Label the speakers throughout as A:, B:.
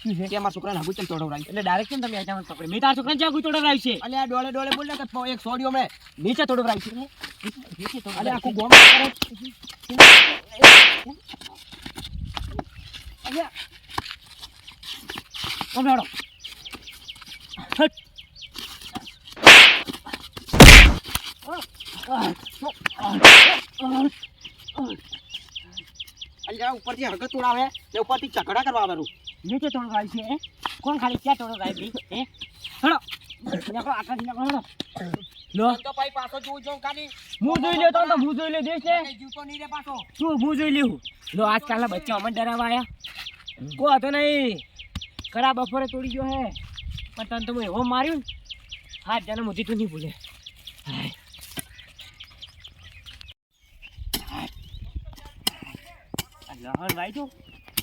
A: શું છે? કે અમારા છોકરાને આગુ ચમ તોડવરાવી
B: એટલે ડાયરેક્ટ કેમ તમે પકડી? મેં તારા છોકરાને કોઈ તોડવડાવી છે?
A: અલે આ ડોળે ડોળે બોલ કે એક સોડિયો મેં
B: નીચે તોડવડાવી છે. નીચે
A: અલે
B: તોડવડાવી
A: આખું ગોમ કરે.
B: હટ.
A: અલે જરા ઉપરથી હરકત તોડાવે ને ઉપરથી ચકડા કરવા આવેલું.
B: નીચે તોડવડાવી છે? કોણ ખાલી ક્યાં તોડવડાવી હે? હડો નીકળો નીકળો લો.
A: તો ભાઈ પાછો જોઉં છું કાની
B: હું જોઈ લ્યો તો તો હું જોઈ લ્યો દેશ ને
A: જીવતો નહીં રે પાછો.
B: શું હું જોઈ લ્યું? લો આજકાલના બચ્ચા અમને ડરાવા આયા. કો હતો નહીં. કડા બપોરે તોડી ગયો હે? પણ તને તો હું એવો માર્યું હાથ જન્મ સુધી તું નહીં ભૂલે. આ ભાઈ વાય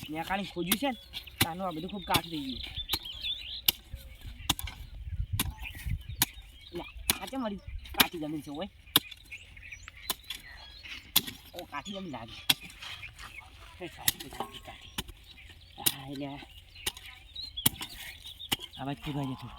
B: ત્યાં કાળી ખોજ્યું છે ને તાનું આ બધું ખૂબ કાઠ થઈ ગયું. કાચે આ મારી કાઠી જમીન છે ભાઈ ઓ, કાઠી જમીન લાગે. હા, એટલે આવાજ ફૂગાઈ જતું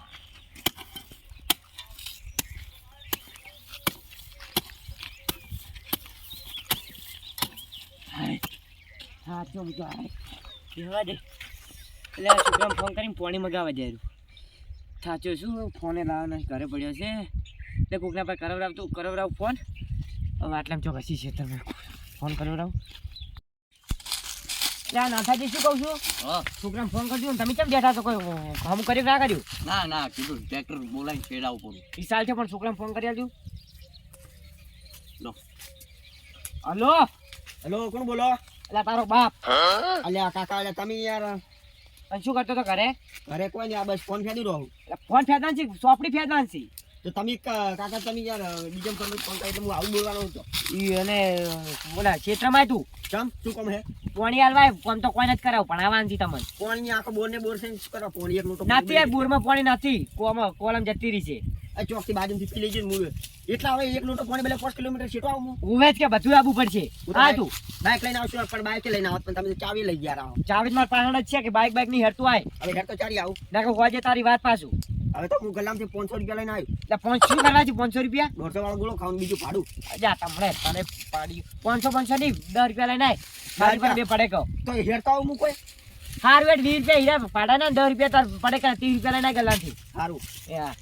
B: હા તો બેહવા દે. એટલે છોકરાને ફોન કરીને પાણી મગાવવા જાય સાચો શું ફોને લાવવાના ઘરે પડ્યો છે. એટલે કોકના પર કરવરાવ તું કરવરાવ ફોન હવે આટલામાં ચોક હસી છે તમે. ફોન કરવરાવ ના નાથાજી શું કહું છું? છોકરાને ફોન કરજો ને તમે કેમ બેઠા છો કોઈ? કામ કરી ના કર્યું?
A: ના ના કીધું ટ્રેક્ટર બોલાવીને છેડા ઉપર
B: વિશાલ છે પણ છોકરાને ફોન કરી આલજો.
A: લો.
B: હલો?
A: હેલો કોણ બોલો?
B: એટલે તારો બાપ.
A: અલ્યા કાકા અલ્યા તમે યાર
B: શું કરતો તો ઘરે?
A: ઘરે કોઈ નહીં આ બસ ફોન ફેંદી રહો.
B: ફોન ફેદાન છે ચોપડી ફેદાન છે
A: તો તમે કાકા તમે યાર કરી હું આવું બોલવાનો હતો
B: ઈ અને બોલા ક્ષેત્રમાં તું?
A: ચમ શું કોમ હે?
B: પોણી હાલવાય કોમ તો કોઈને જ કરાવ પણ આવવાનું છે તમને.
A: પોણી આખો બોર ને બોર છે કરો? પોણી એક લોટો
B: નથી યાર બોરમાં પાણી નથી. કોમ કોલમ જતી રહી છે.
A: આ ચોક બાજુ થી લેજે મુવે. એટલા હવે એક લોટો પોણી બેલે પાંચ કિલોમીટર છેટો આવું હું.
B: જ કે બધું આવવું પડશે.
A: હું તો
B: તું.
A: બાઇક લઈને આવશું પણ બાઇક લઈને આવત પણ તમે ચાવી લઈ ગયા રહો.
B: ચાવીજ માર જ છે કે બાઈક બાઇકની હેરતું આય.
A: હવે ઘર તો ચાલી આવું.
B: ના કે હોજે તારી વાત પાછું.
A: હવે તો હું ગલામથી પાંચસો રૂપિયા લઈને આવ્યું.
B: એટલે પાંચસો કરવા છે? પાંચસો રૂપિયા?
A: દોઢસો વાળો ગોળો ખાવાનું બીજું ભાડું.
B: જા તમને તને પાડી. પાંચસો પાંચસો નહીં દસ રૂપિયા લઈને આવી મારી પર બે પડે કહો
A: તો એ હેરતા હું કોઈ
B: હાર વેટ વીસ રૂપિયા હીરા પાડા ને દસ રૂપિયા તાર પડે કે ત્રીસ રૂપિયા લઈને ગલાથી.
A: સારું
B: યા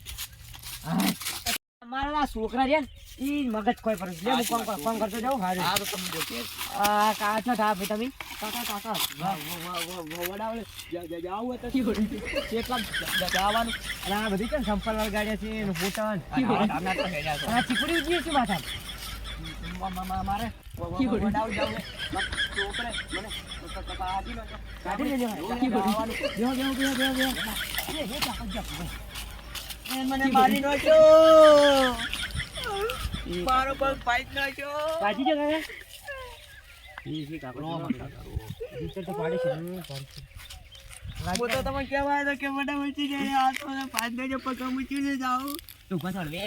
B: મારા છોકરા છે ને ઈ મગજ કોઈ પર લે હું કોણ કોણ કરતો જાઉં હારું.
A: સારું તમે જો કે.
B: આ કાચો થા ભાઈ તમે. કાકા કાકા
A: વડાવડે જાવ તો
B: કેટલા જવાનું? અને આ બધી કેમ સંપલ વળગાડ્યા છે એનું ફોટન અને આ ચીકડી ઉજી છે માથા
A: મારે? વડાવ જાવ છોકરે મને કાઢી લો
B: કાઢી લેજો. બેહો બેહો બેહો બેહો બેહો એ જા
A: મને મારી નો છો મારો પગ ફાઈટ નો છો
B: કાઢી જો કાકા. ઈ છે. નીચે તો પાડે છે.
A: હું તો તમે કહેવાય તો કે મને આ તો પાંચ ગજો પગ ઊંચી ને જાવ
B: તું પાછળ વે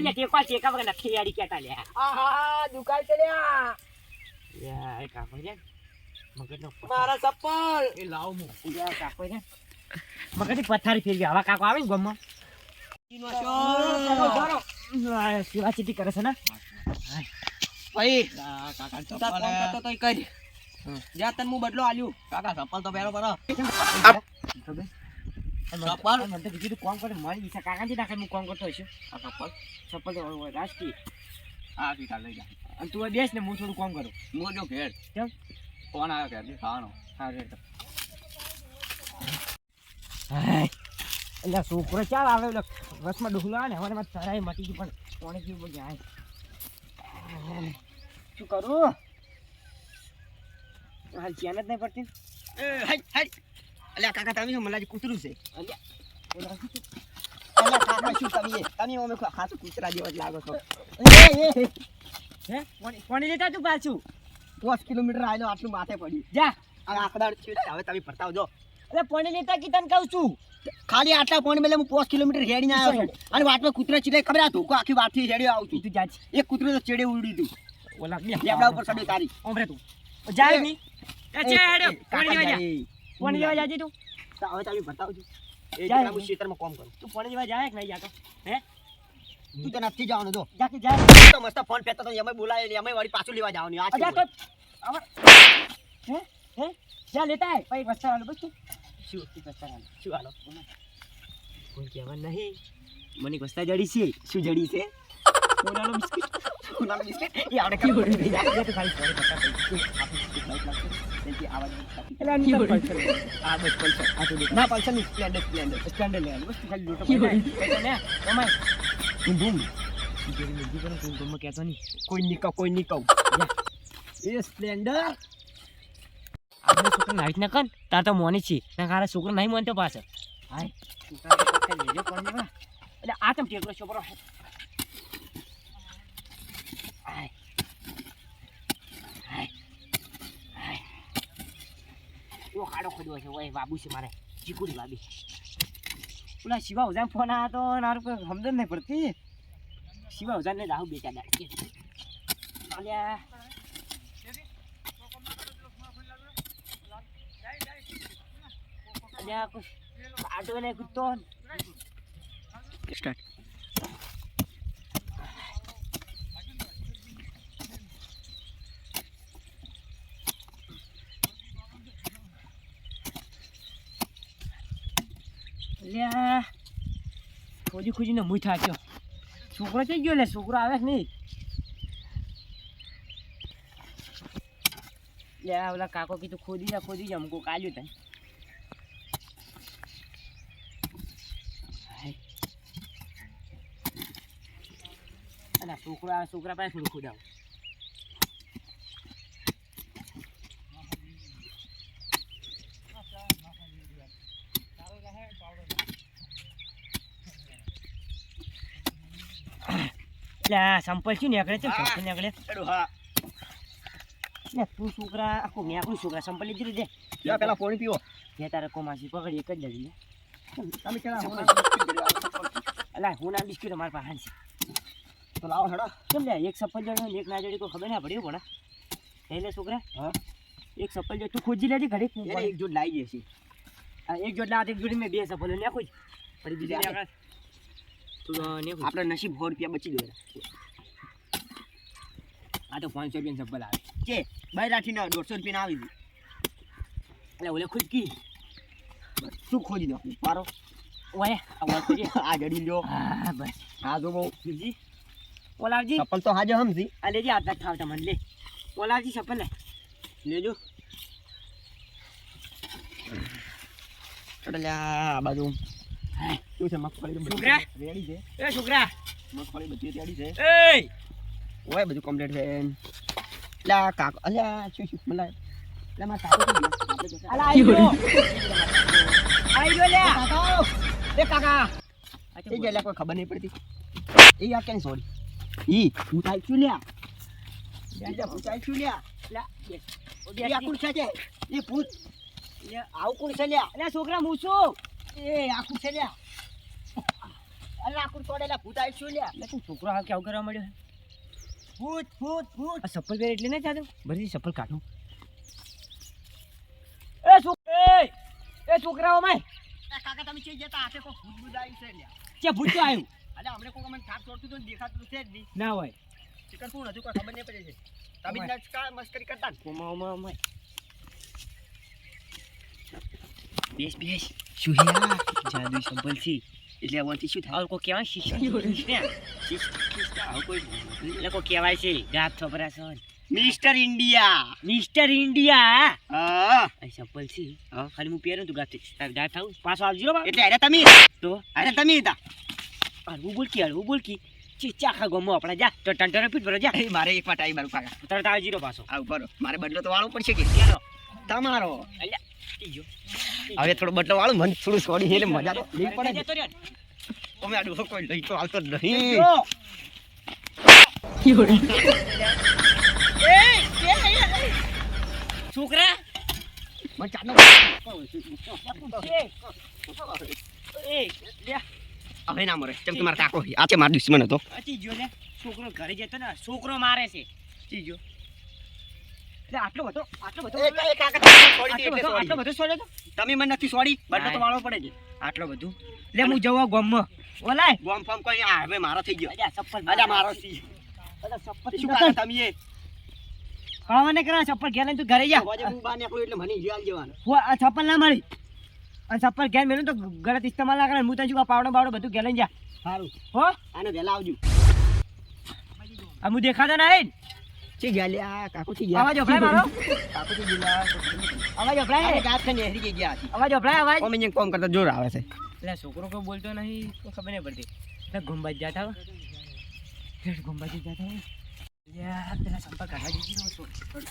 B: લે ટેકા ટેકા વગર નથી યારી કેતા લે
A: આહા દુકાન ચલ્યા
B: યાર એ કાકો છે મગજનો
A: મારા ચપ્પલ. એ લાવ મુ.
B: યાર ને મગજની પથારી ફેરવી. આવા કાકો આવે ને ગમમાં? આ સેવા ચીટી કરે છે ને?
A: ભાઈ
B: કાકા
A: તો તોય કરી. જા તને હું બદલો આલ્યું. કાકા ચપ્પલ તો પહેરો પરો ચપ્પલ?
B: મને તો બીજું કોમ કરે મારી ઈચ્છા કાકા જ નાખે હું કોમ કરતો હશું આ ચપ્પલ? ચપ્પલ તો રાજકી
A: હા ઠીક લઈ જા.
B: અને તું બેસ ને હું થોડું કોમ કરું.
A: હું જો ઘેર.
B: કેમ?
A: ફોન આવ્યો ઘેર ખાવાનો.
B: હા રેડ હાય એટલે છોકરો ચાલ આવે એટલે બસમાં ડુહલો ને અમારે તરાઈ મટી ગઈ પણ કોણે કેવું જાય શું કરું? હાલ ચેન જ નહીં પડતી.
A: અલ્યા કાકા તમે મને કૂતરું છે?
B: અલ્યા,
A: કાકા શું તમે? તમે અમે ખાસું કૂતરા જેવા જ લાગો છો.
B: હે? કોણી લેતા તું પાછું.
A: દસ કિલોમીટર આવેલો આટલું માથે પડ્યું.
B: જા.
A: આ આંકડા છે હવે તમે ભરતા જો
B: અરે પોણી લેતા કી તને કહું છું.
A: ખાલી આટલા પોણી મેલે હું પાંચ કિલોમીટર હેડીને આવ્યો છું. અને વાતમાં કૂતરા ચીડે ખબર આ ધોકો આખી વાતથી હેડી આવું છું.
B: તું જા
A: એક કૂતરો તો ચેડે ઉડી દીધું
B: ઓલા
A: લેબડા ઉપર ચડ્યું તારી.
B: ઓમરે તું. જાય ની એ હેડો,
A: એ,
B: લેવા જા. પોણી લેવા જાજે તું.
A: તો હવે ચાલી બતાવજો. એ. જરા હું શેતરમાં કામ કરું.
B: તું પોણી લેવા જાય કે નહીં જાતો?
A: તું તો નથી જવાનું જો.
B: જા કે જાય.
A: તો મસ્ત ફોન પેતો તો એમાં બોલાય એમાં વળી પાછું લેવા જવાનું. આ જા
B: તો. હે? હે? જા લેતા હે પછી વસ્તા બસ તું. શું
A: શું હાલો
B: કોઈ કહેવા નહીં મને વસ્તા જડી છે શું જડી છે સોનાનો બિસ્કિટ
A: સોનાનું બિસ્કિટ એ આપણે કામ કરી
B: એ તો ખાલી ફોન કરતા એટલે આ નીકળ પલ્સર
A: આ બસ પલ્સર
B: આ તો
A: ના પલ્સરની ને
B: કરો ગમે
A: કોઈ કોઈ નહીં એ સ્પ્લેન્ડર
B: છોકરા નાઈટ ના કર તાર તો મોની છે. કારા છોકરો નહીં મોનતો પાછળ તાર એટલે આ તમે ટેકલો છોકરો ઓ ખાડો ખોદ્યો છે. ઓય છે મારે. ચીકુડી બાબી. ઓલા શિવા ઉજાન ફોન આ તો નારું કોઈ સમજણ નહીં પડતી. શિવા ઉજાન ને રાહુ બેચા દા અલ્યા અલ્યા કોઈ કાઢો લે કૂદતો
A: સ્ટાર્ટ
B: અલ્યા ખોજી ખોજીને મુઈ થાક્યો છોકરો થઈ ગયો લે છોકરો આવે નહીં લે ઓલા કાકો કીધું ખોદી જા ખોદી જા, મૂકો કાલ્યું તને. અને આ છોકરો આવે છોકરા પાસે થોડું ખોદાવું લે આ સંપલ શું નીકળે છે સંપલ નીકળે
A: હા
B: લે તું છોકરા આખું મેં આપણું છોકરા સંપલ લીધી રીતે
A: જા પેલા પાણી પીવો
B: મેં તારે કોમાસી પકડી એક જ લડી લે
A: તમે કેલા
B: અલા હું ના બિસ્કીટ મારા પાસે છે
A: તો લાવો હેડો.
B: કેમ લે એક સફલ જડો એક ના જડી કોઈ ખબર ના પડ્યું પણ એટલે લે છોકરા.
A: હા.
B: એક સફલ જડ તું ખોજી લેજે ઘડી
A: એક જોડ લાવી જશે
B: એક જોડ લાવ એક જોડી મેં બે સફલ ને કોઈ પડી બીજી
A: લે.
B: તું
A: આપણે નસીબ સો રૂપિયા બચી ગયા
B: આ તો પાંચસો રૂપિયા સફલ આવે.
A: કે બાય રાખીને દોઢસો રૂપિયા આવી ગયું.
B: એટલે ઓલે ખુદ કી.
A: શું ખોજી દો મારો
B: ઓય આ
A: આ જડી લ્યો.
B: હા બસ.
A: આ જો બહુ
B: બીજી? ઓલાવજી
A: ચપ્પલ તો હાજર હમસી
B: આ લેજે હાથ થાવ તમને. લે. ઓલાવજી સફલ લે.
A: લેજો. એટલે આ બાજુ. શું છે મગફળી
B: છોકરા?
A: રેડી છે?
B: એ છોકરા.
A: મગફળી બધી રેડી છે?
B: એ
A: ઓય બધું કમ્પ્લીટ છે. લા કાક અલ્યા શું શું મલાય. એટલે મારા કાકો
B: અલા આઈ ગયો. આઈ ગયો લે.
A: કાકા એ કાકા. એ કોઈ ખબર નહીં પડતી. એ આ કેની સોરી? ઈ. હું તાઈ છું લ્યા બીજા ભૂતાઈ છું લ્યા એ આ કોણ છે? એ ભૂત આવું કોણ છે લ્યા?
B: અલ્યા છોકરા હું છું.
A: એ આખું છે લ્યા. અલા આ કોણ તોડેલા ભૂતાઈ છું લ્યા?
B: તું છોકરો હાલ કેવું કરવા મળ્યો
A: ભૂત ભૂત ભૂત
B: આ સફલ પહેરે એટલે ના ચાલે બધી સફલ કાઢું. એ છોકરા એ છોકરાઓ માય
A: કાકા તમે ચઈ જતા? હાથે કોઈ ભૂત બુદાઈ છે લ્યા.
B: કે ભૂત આવ્યું
A: અલ્યા હમણે કોઈ મને થાક ચોડતું હતું દેખાતું છે જ નહીં.
B: ના હોય.
A: ચિકન શું હજુ કોઈ ખબર નહીં પડે છે તમે જ ના મસ્કરી કરતા
B: ઓમા ઓમા ઓમા. બેસ બેસ.
A: શું હે આ?
B: જાદુ સંભલ છે.
A: એટલે આવવાથી શું થાય?
B: કોઈ કહેવાય આવું કોઈ કહેવાય છે. ગાત છોકરા son
A: mister India.
B: Mister India
A: હા?
B: આ સંપલ છે. હા ખાલી હું પહેરું તું ગાત. ગાત થાઉં પાછો આવજો
A: એટલે અરે તમે.
B: તો?
A: અરે તમે હતા.
B: હળવું બોલકી હળવું બોલકી ચીચા ખા ગમો આપણે જા. તો ટંટર પીટ ભરો જા.
A: મારે એક વાર ટાઈ મારું કાકા
B: તરત આવે જીરો પાછો.
A: આવ ભરો મારે બદલો તો વાળવો પડશે કે?
B: ચાલો.
A: તમારો.
B: અલ્યા
A: હવે થોડો બદલો વાળો મને થોડું છોડી એટલે મજા તો. નહીં પડે. તમે આ ડોહો કોઈ લઈ તો આવતો નહીં.
B: છોકરા.
A: મને ચાલો
B: એ લે.
A: હવે ના મરે. કેમ કે મારા કાકો. આ છે મારો દુશ્મન હતો
B: ચીજો લે છોકરો ઘરે જતો ને છોકરો મારે છે. ચીજો આટલો બધો આટલો બધો આટલો બધો સોડ્યો
A: તમે મને નથી તો પડે છે.
B: આટલો બધું. લે હું જવા ગામમાં. ઓલાય.
A: ગોમ ફોમ કોઈ હવે મારો થઈ ગયો.
B: અલ્યા ચપ્પલ
A: અલ્યા મારો છે.
B: અલ્યા ચપ્પલ
A: શું કાકા તમે એ?
B: ને કરા ચપ્પલ ઘેર લઈને તું ઘરે જા.
A: હું બહાર નીકળું એટલે મને હિયાલ જવાનું.
B: હું ચપ્પલ ના મળી આ ચપ્પલ ઘેર મેલું તો ગલત ઇસ્તેમાલ ના કરે હું તને પાવડો બાવડો બધું ઘેર લઈને જા.
A: સારું.
B: હો?
A: આને વહેલા આવજો.
B: આ હું દેખાતો નહીં.
A: ચી ગયા લે આ કાકુ થી
B: અવાજ ઓફલાય મારો.
A: કાકુ થી ગયા
B: અવાજ અભડાય
A: ગાત ખાને હરી ગઈ ગયા હતી
B: અવાજ ઓફલાય અવાજ.
A: કોમે જે કોમ કરતા જોર આવે છે.
B: એટલે છોકરો કોઈ બોલતો નહીં તો ખબર નહીં પડતી. એટલે ગુંબજ જાતા હો. એટલે ગુંબાજ જાતા હો.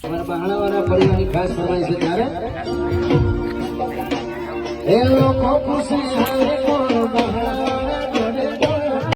B: તમારા બહાણા વાળા નો
C: પરિવારની ખાસ ફરમાઈશ છે ત્યારે? એ લોકો ખુશી હે